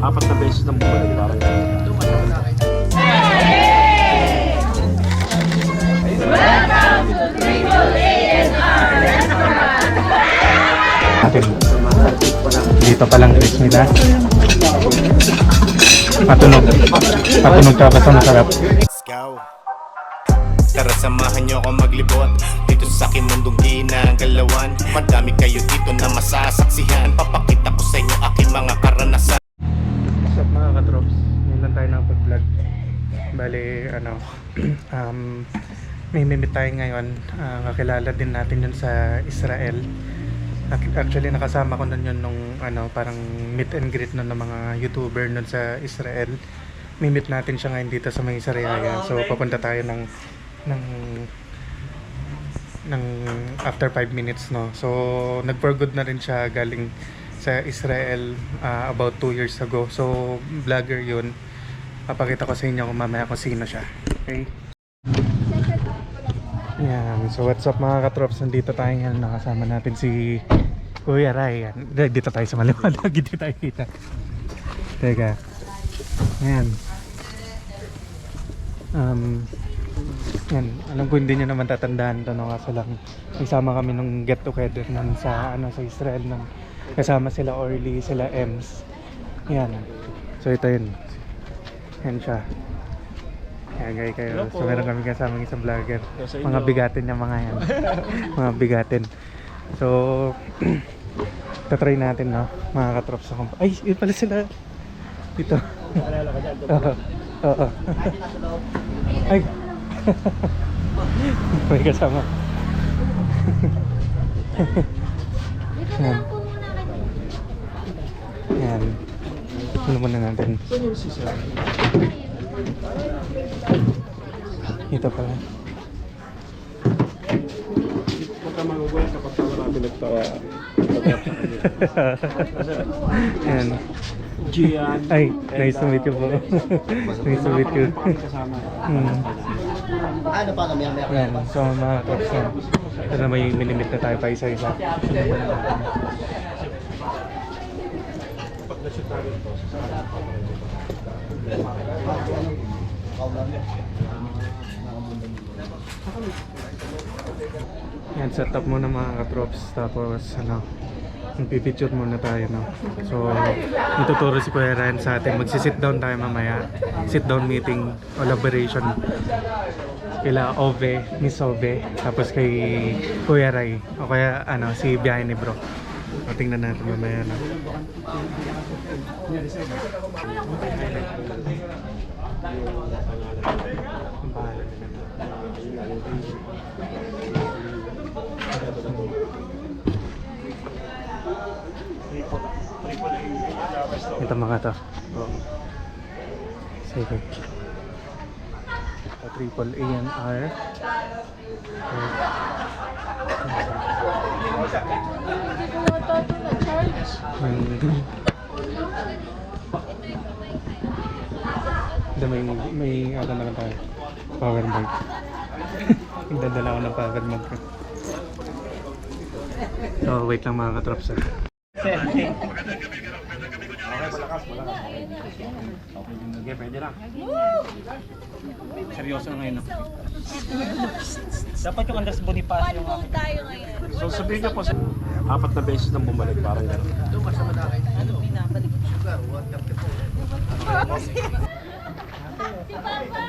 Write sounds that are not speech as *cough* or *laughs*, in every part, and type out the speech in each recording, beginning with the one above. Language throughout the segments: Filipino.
apat na beses nang bumalik. Parang ganun. Atin. Dito pa lang Chris Mida. Patunog. Patunog ka basta masarap. Let's go Tara samahan niyo ako maglibot Dito sa aking mundong ginagalawan Madami kayo dito na masasaksihan Papakita ko sa inyo aking mga karanasan What's up mga katrops? Tayo nakapag-vlog. Bali, ano, *clears throat* um, may mimit tayo ngayon. Ah, kakilala din natin yun sa Israel. Ac- Actually, nakasama ko nun yun nung ano, parang meet and greet nun ng mga YouTuber nun sa Israel. Mimit natin siya ngayon dito sa may Sariaya. So, papunta tayo ng ng ng after 5 minutes no. So nag for good na rin siya galing sa Israel ah, about 2 years ago. So vlogger 'yun. Papakita ko sa inyo kung mamaya kung sino siya. Okay? Yan. So what's up mga katrops? Nandito tayo ngayon. Nakasama natin si Kuya Ray. Yan. Dito tayo sa maliwanag. *laughs* Dito tayo kita. Teka. Ayan. Um, yan, alam ko hindi nyo naman tatandaan to no kaso lang isama kami nung get together nun sa ano sa Israel nung kasama sila Orly, sila Ems. Yan. So ito yun. Yan siya. Yan gay kayo. So meron kami kasama isang vlogger. Mga bigatin niya mga yan. *laughs* mga bigatin. So *clears throat* tatry natin no mga katrops ako. Ay, yun pala sila. Dito. Oo. Oo. Ay. *laughs* May kasama. Dito na lang po muna kayo. Yan. Ano muna natin? Ito pala. Huwag ka magugulat kapag ka wala pinagpa... Yan. Gian. Ay, nice to meet you po. *laughs* nice to meet you. Hmm. Ano pa kami may Yan. So mga katrops yan. Ito na may minimit na tayo pa isa-isa. Yan, set up muna mga katrops. Tapos, ano, magpipicture muna tayo, no? So, ituturo si Kuya Ryan sa atin. Magsi-sit down tayo mamaya. Sit down meeting, collaboration. Kila Ove, Miss Ove. Tapos kay Kuya Ray. O kaya, ano, si Biyahe ni Bro. O, tingnan natin mamaya, no? Ang bahala. Ito mga to. Sige. Ito, triple A and R. Hindi ito na charge. Ito may, may ano na lang tayo. Power bank. *laughs* Nagdadala ko ng power bank. So, wait lang mga katrops ah. Okay, pwede na. Seryoso na ngayon. Dapat yung Andres Bonifacio yung Palubog tayo ngayon. So sabihin niyo po sa apat na beses nang bumalik. Parang gano'n. ano, pinabalik. Si Papa!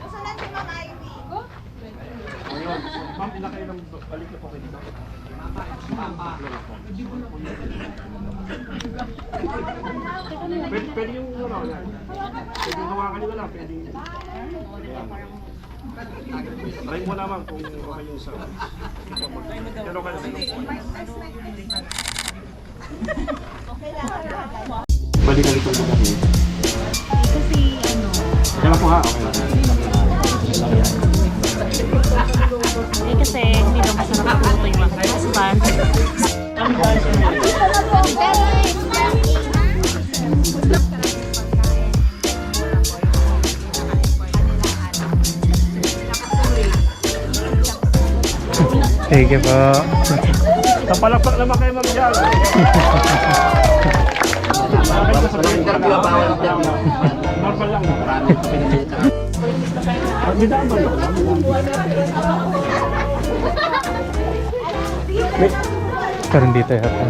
Asan si Mama Ivy? Ngayon, ma'am, ilan kayo nang balik na po kayo dito? Pwede, pwede yung ano. Pwede hawakan nyo na pwede. Try mo naman kung okay yung isa. Pero kayo, Balik-balik ko po kasi. Kasi ano, Kaya po ha, okay lang. eh kasi hindi daw masarap magluto yung mga husband. Thank you po. Kapalakpak naman kayo ma'am dyan. Normal lang. Hindi tayo happy.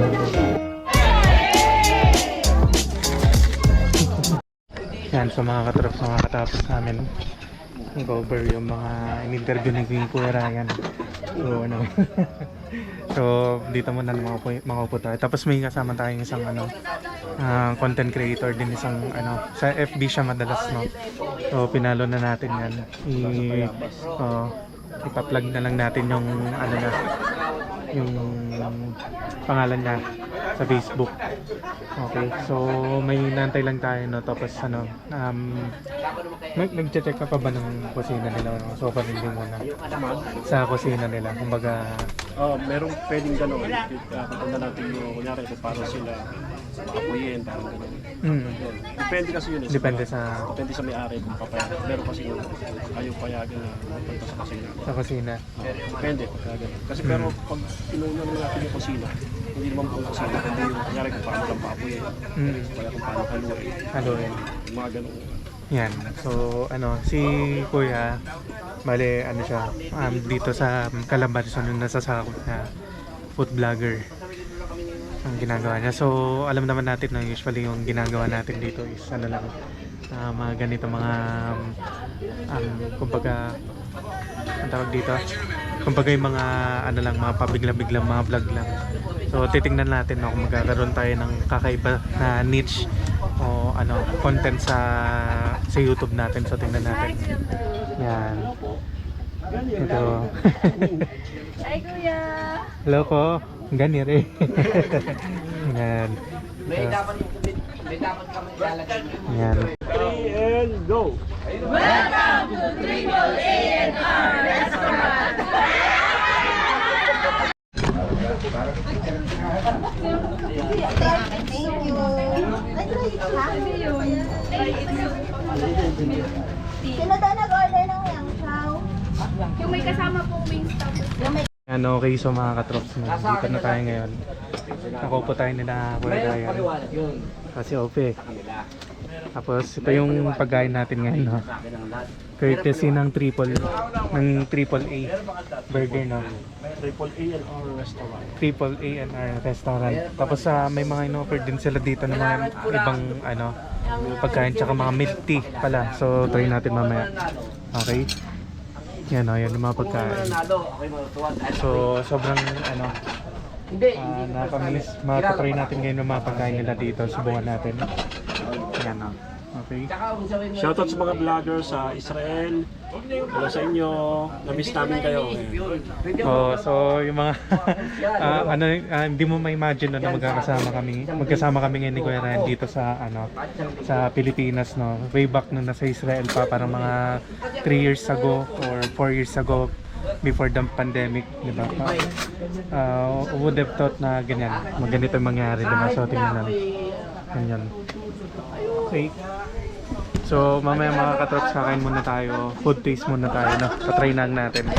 Yan, so mga katrops, mga katapos namin cover yung mga in-interview ni Kuya Ryan. So, ano. *laughs* so, dito muna makaupo, makaupo tayo. Tapos may kasama tayong isang ano, ah, content creator din isang ano, sa FB siya madalas, no. So, pinalo na natin yan. I, oh, ipa-plug na lang natin yung ano na, yung pangalan niya sa Facebook. Okay, so may nantay lang tayo no tapos ano um nag nag-check ka pa ba ng kusina nila no? So din muna sa kusina nila. Kumbaga Oh, merong pwedeng gano'n. Uh, Pupunta natin yung, kunyari, kung paano sila makapuyin, parang gano'n. mm. Depende kasi yun. eh, depende sa... Depende sa may-ari kung papayag. Meron kasi yung ayaw payagan na pupunta sa kusina. sa kusina. Depende pagka. Kasi pero pag naman natin yung kusina, hindi naman po kusina, kundi yung kunyari kung paano lang papuyin, Mm, kaya kung paano haluin, haluin. yung mga gano'n. Yan. So, ano, si Kuya, bale, ano siya, um, dito sa Calabarzon, yung nasasakop na food vlogger ang ginagawa niya. So, alam naman natin na usually yung ginagawa natin dito is ano lang, ah, mga ganito, mga, um, um, kumbaga, ang tawag dito, kumbaga yung mga, ano lang, mga pabigla-biglang mga vlog lang. So, titingnan natin no, kung magkakaroon tayo ng kakaiba na niche o ano, content sa sa YouTube natin. So, tingnan natin. Yan. Ito. *laughs* Ay, kuya! Hello ko. Ganyan rin. *laughs* Yan. May dapat may dapat kami ilalagay. Yan. And go! Sino daw nag-order ng yang chow? Yung may kasama pong wings tapos. Yan, okay. So, mga katrops, dito na tayo ngayon. Ako po tayo nila Kuya Ryan. Kasi OPE. Tapos, ito yung pagkain natin ngayon. No? Courtesy ng triple, ng triple A burger, no? Triple A and R restaurant. Triple A and R restaurant. Tapos sa may mga in-offer din sila dito ng mga ibang ano pagkain tsaka mga milk tea pala. So try natin mamaya. Okay? Yan o, yan yung mga pagkain. So sobrang ano Hindi, uh, nakakamiss. Makakatry natin ngayon yung mga pagkain nila dito. Subukan natin. Okay? Shoutout sa mga vlogger sa Israel. Hello sa inyo. Na-miss namin kayo. Oh, so yung mga *laughs* ah, ano ah, hindi mo ma-imagine no, na magkakasama kami. Magkasama kami ngayon ni Kuya Ryan dito sa ano sa Pilipinas no. Way back nung nasa Israel pa parang mga 3 years ago or 4 years ago before the pandemic, di ba? Uh, would have thought na ganyan, maganito yung mangyari, di ba? So, tingnan. Ganyan. Okay. So, mamaya mga katrops, kakain muna tayo. Food taste muna tayo, no? Patry lang natin.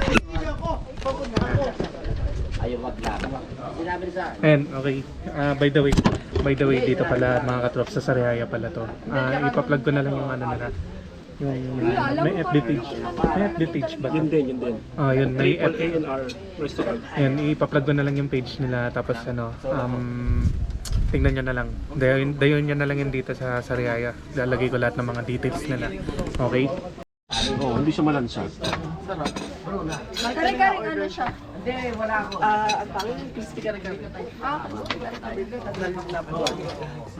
And okay, Ah, by the way, by the way dito pala mga katrops sa Sariaya pala to. Ah, ipa-plug ko na lang yung ano nila. Yung may FB page. May FB page ba? Yun din, yun din. Oh, yun may F- A and R restaurant. Yan, ipa-plug ko na lang yung page nila tapos ano, um, tingnan nyo na lang. Dayon, dayon nyo na lang yun dito sa Sariaya. Lalagay ko lahat ng mga details nila. Okay? Oo, hindi siya malansa. Kare-kare ano siya? Hindi, wala ako. Ah, ang pangin, crispy ka rin kami.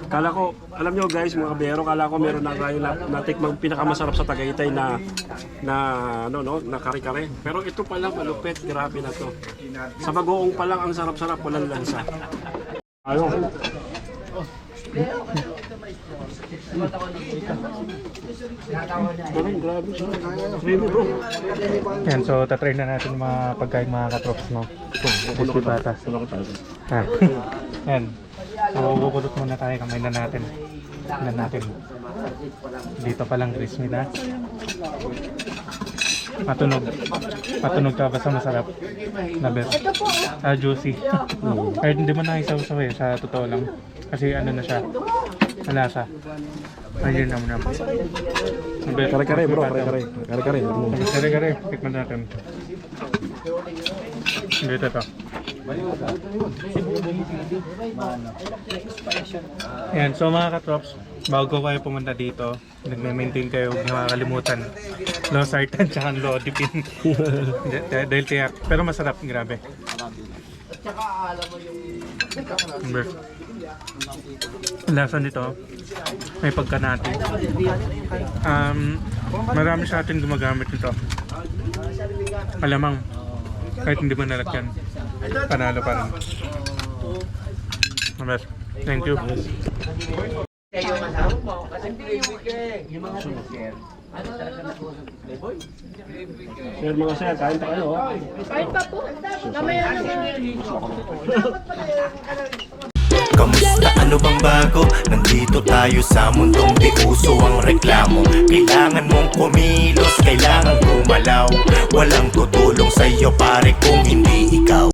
Kala ko, alam nyo guys, mga kabero, kala ko meron na kayo na, natikmang pinakamasarap sa Tagaytay na na ano no, na kare-kare. Pero ito pala malupit, grabe na to. Sa bagoong pa lang ang sarap-sarap, walang lansa. Ayaw. Grabe, Yan, so tatry na natin mga pagkain mga katrops, no? Crispy patas. Ah. *laughs* Yan. So, bubulot muna tayo. Kamay na natin. Tingnan natin. Dito pa lang crispy na. Matunog. Matunog ka basta masarap. Na best. Po, Ah, juicy. *laughs* Kahit hindi mo na isaw-saw eh, sa totoo lang. Kasi ano na siya. Malasa. Ayun naman naman. Kare-kare bro, kare-kare. Kare-kare. Kare-kare. Tikman natin. Dito to. Ayan, so mga katrops, bago kayo pumunta dito, nagme-maintain kayo, huwag niyo makakalimutan. Low sartan tsaka low dipin. *laughs* Dah- Dahil tiyak. Pero masarap, grabe. Umber. Lasa nito, may pagkanati. Um, marami sa atin gumagamit nito. Alamang, kahit hindi mo nalagyan, panalo pa rin. Umber. Thank you. Kayo kasama mo. Kasi playboy ka. Yung mga sir. Ano talaga nag-usap? Playboy? Sir, mga sir, kain pa kayo. oh. Kahit pa po. Mamaya naman. *laughs* Kamusta? Ano bang bago? Nandito tayo sa mundong di uso ang reklamo. Kailangan mong kumilos, kailangan gumalaw. Walang tutulong sa'yo pare kung hindi ikaw